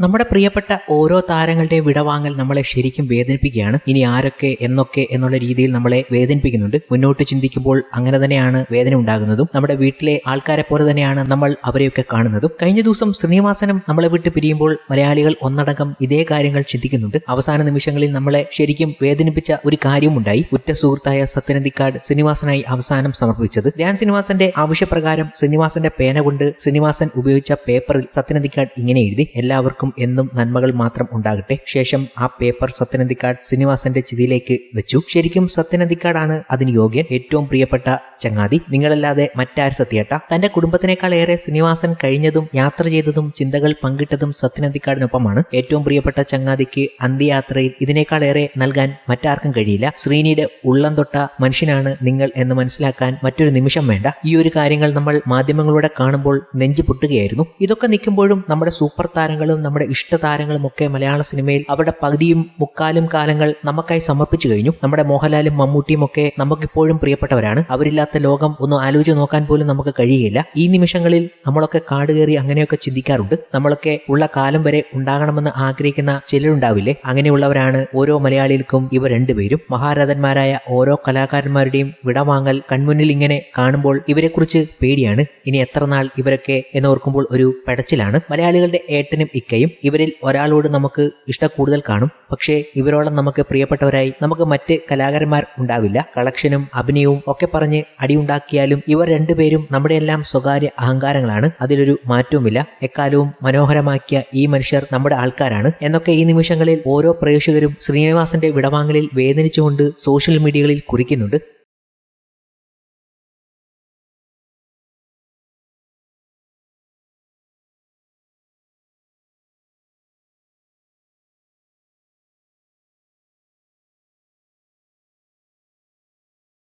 നമ്മുടെ പ്രിയപ്പെട്ട ഓരോ താരങ്ങളുടെയും വിടവാങ്ങൽ നമ്മളെ ശരിക്കും വേദനിപ്പിക്കുകയാണ്. ഇനി ആരൊക്കെ എന്നൊക്കെ എന്നുള്ള രീതിയിൽ നമ്മളെ വേദനിപ്പിക്കുന്നുണ്ട്. മുന്നോട്ട് ചിന്തിക്കുമ്പോൾ അങ്ങനെ തന്നെയാണ് വേദന ഉണ്ടാകുന്നതും. നമ്മുടെ വീട്ടിലെ ആൾക്കാരെ പോലെ തന്നെയാണ് നമ്മൾ അവരെയൊക്കെ കാണുന്നതും. കഴിഞ്ഞ ദിവസം ശ്രീനിവാസനം നമ്മളെ വിട്ട് പിരിയുമ്പോൾ മലയാളികൾ ഒന്നടങ്കം ഇതേ കാര്യങ്ങൾ ചിന്തിക്കുന്നുണ്ട്. അവസാന നിമിഷങ്ങളിൽ നമ്മളെ ശരിക്കും വേദനിപ്പിച്ച ഒരു കാര്യമുണ്ടായി ഉറ്റ സുഹൃത്തായ സത്യനന്ദിക്കാട് ശ്രീനിവാസനായി അവസാനം സമർപ്പിച്ചത്. ധ്യാൻ ശ്രീനിവാസന്റെ ആവശ്യപ്രകാരം ശ്രീനിവാസന്റെ പേന കൊണ്ട് ശ്രീനിവാസൻ ഉപയോഗിച്ച പേപ്പറിൽ സത്യനന്ദിക്കാട് ഇങ്ങനെ എഴുതി എല്ലാവർക്കും എന്നും നന്മകൾ മാത്രം ഉണ്ടാകട്ടെ. ശേഷം ആ പേപ്പർ സത്യനന്ദിക്കാട് ശ്രീനിവാസന്റെ ചിതിയിലേക്ക് വെച്ചു. ശരിക്കും സത്യനന്ദിക്കാടാണ് അതിന് യോഗ്യൻ. ഏറ്റവും പ്രിയപ്പെട്ട ചങ്ങാതി. നിങ്ങളല്ലാതെ മറ്റാര് സത്യേട്ട? തന്റെ കുടുംബത്തിനേക്കാൾ ഏറെ ശ്രീനിവാസൻ കഴിഞ്ഞതും യാത്ര ചെയ്തതും ചിന്തകൾ പങ്കിട്ടതും സത്യനന്ദിക്കാടിനൊപ്പമാണ് ഏറ്റവും പ്രിയപ്പെട്ട ചങ്ങാതിക്ക് അന്ത്യയാത്രയിൽ ഇതിനേക്കാൾ ഏറെ നൽകാൻ മറ്റാർക്കും കഴിയില്ല. ശ്രീനിയുടെ ഉള്ളം തൊട്ട മനുഷ്യനാണ് നിങ്ങൾ എന്ന് മനസ്സിലാക്കാൻ മറ്റൊരു നിമിഷം വേണ്ട. ഈ ഒരു കാര്യങ്ങൾ നമ്മൾ മാധ്യമങ്ങളിലൂടെ കാണുമ്പോൾ നെഞ്ചു പൊട്ടുകയായിരുന്നു. ഇതൊക്കെ നിൽക്കുമ്പോഴും നമ്മുടെ സൂപ്പർ താരങ്ങളും ഇഷ്ടതാരങ്ങളും ഒക്കെ മലയാള സിനിമയിൽ അവരുടെ പകുതിയും മുക്കാലും കാലങ്ങൾ നമുക്കായി സമർപ്പിച്ചു കഴിഞ്ഞു. നമ്മുടെ മോഹൻലാലും മമ്മൂട്ടിയും ഒക്കെ നമുക്കിപ്പോഴും പ്രിയപ്പെട്ടവരാണ്. അവരില്ലാത്ത ലോകം ഒന്ന് ആലോചിച്ച് നോക്കാൻ പോലും നമുക്ക് കഴിയുകയില്ല. ഈ നിമിഷങ്ങളിൽ നമ്മളൊക്കെ കാട് കയറി അങ്ങനെയൊക്കെ ചിന്തിക്കാറുണ്ട്. നമ്മളൊക്കെ ഉള്ള കാലം വരെ ഉണ്ടാകണമെന്ന് ആഗ്രഹിക്കുന്ന ചിലരുണ്ടാവില്ലേ? അങ്ങനെയുള്ളവരാണ് ഓരോ മലയാളികൾക്കും ഇവർ രണ്ടുപേരും. മഹാരഥന്മാരായ ഓരോ കലാകാരന്മാരുടെയും വിടവാങ്ങൽ കൺമുന്നിൽ ഇങ്ങനെ കാണുമ്പോൾ ഇവരെക്കുറിച്ച് പേടിയാണ്. ഇനി എത്ര നാൾ ഇവരൊക്കെ എന്നോർക്കുമ്പോൾ ഒരു പെടച്ചിലാണ്. മലയാളികളുടെ ഏട്ടനും ഇക്കയും ഇവരിൽ ഒരാളോട് നമുക്ക് ഇഷ്ടം കൂടുതൽ കാണും. പക്ഷേ ഇവരോളം നമുക്ക് പ്രിയപ്പെട്ടവരായി നമുക്ക് മറ്റ് കലാകാരന്മാർ ഉണ്ടാവില്ല. കളക്ഷനും അഭിനയവും ഒക്കെ പറഞ്ഞ് അടിയുണ്ടാക്കിയാലും ഇവർ രണ്ടുപേരും നമ്മുടെ എല്ലാം സ്വകാര്യ അഹങ്കാരങ്ങളാണ്. അതിലൊരു മാറ്റവുമില്ല. എക്കാലവും മനോഹരമാക്കിയ ഈ മനുഷ്യർ നമ്മുടെ ആൾക്കാരാണ്. എന്നൊക്കെ ഈ നിമിഷങ്ങളിൽ ഓരോ പ്രേക്ഷകരും ശ്രീനിവാസന്റെ വിടവാങ്ങലിൽ വേദനിച്ചുകൊണ്ട് സോഷ്യൽ മീഡിയകളിൽ കുറിക്കുന്നുണ്ട്.